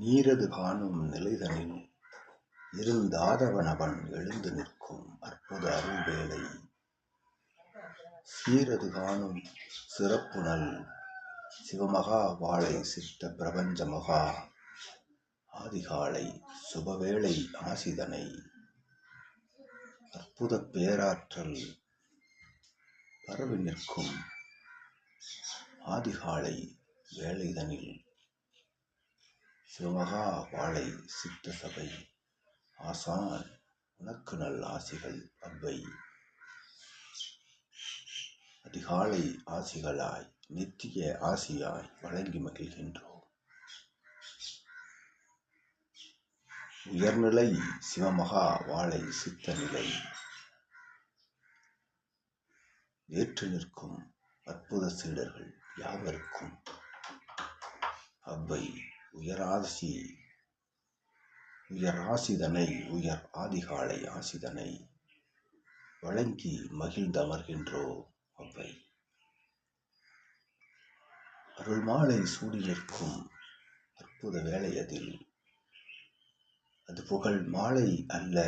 நீரது காணும் நிலைதனில் இருந்தாதவனவன் எழுந்து நிற்கும் அற்புத அருள்வேளை. சீரது காணும் சிறப்புனல் சிவமகா வாழை சித்த பிரபஞ்ச மகா ஆதிகாலை சுபவேளை ஆசிதனை அற்புத பேராற்றல் பரவி நிற்கும் ஆதிகாலை வேலைதனில் சிவமகா வாழை சித்த சபை. ஆசான் உனக்கு நல் ஆசிகள் அவ்வை. அதிகாலை ஆசிகளாய் நித்திய ஆசியாய் வழங்கி மகிழ்கின்றோம் உயர்நிலை சிவமகா வாழை சித்த நிலை. ஏற்று நிற்கும் அற்புத சீடர்கள் யாவருக்கும் அவ்வை. உயராசி உயர் ஆசிதனை உயர் ஆதிகாலை ஆசிதனை வழங்கி மகிழ்ந்தமர்கின்றோ அவ்வை. அருள் மாலை சூடி நிற்கும் அற்புத வேலை அதில் அது புகழ் மாலை அல்ல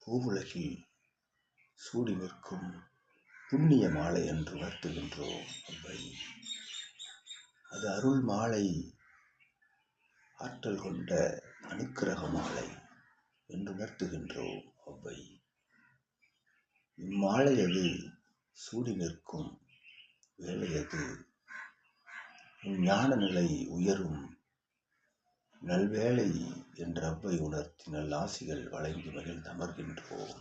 பூவுலகில் சூடி நிற்கும் புண்ணிய மாலை என்று உணர்த்துகின்றோம் அவ்வை. அது அருள் மாலை ஆற்றல் கொண்ட அனுக்கிரக மாலை என்று உணர்த்துகின்றோம் அவ்வை. இம்மாலை அது சூடி நிற்கும் வேலையது ஞான நிலை உயரும் நல்வேளை என்ற அவ்வை உணர்த்தி நல்லாசிகள் வழங்கி மகிழ்ந்து அமர்கின்றோம்.